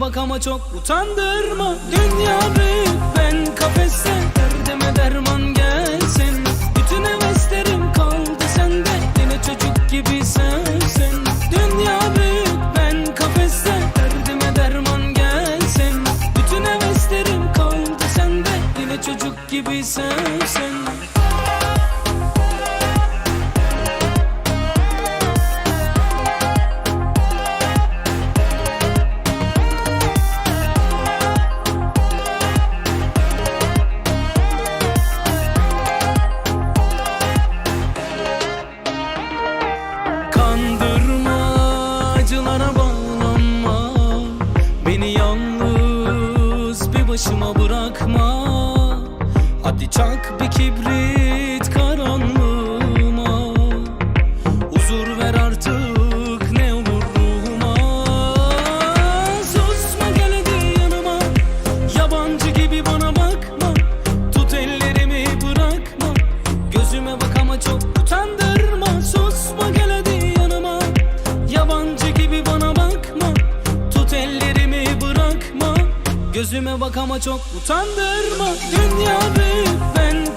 bak ama çok utandırma. Dünya büyük ben kafeste Derdime derman gelsin Bütün heveslerim kaldı sende Yine çocuk gibi sensin. Dünya büyük ben kafeste Derdime derman gelsin Bütün heveslerim kaldı sende Yine çocuk gibi sensin acılara bağlanma. Beni yalnız bir başıma bırakma. Hadi çak bir kibrit karanlığıma Gözüme bak ama çok utandırma. Dünya büyük ben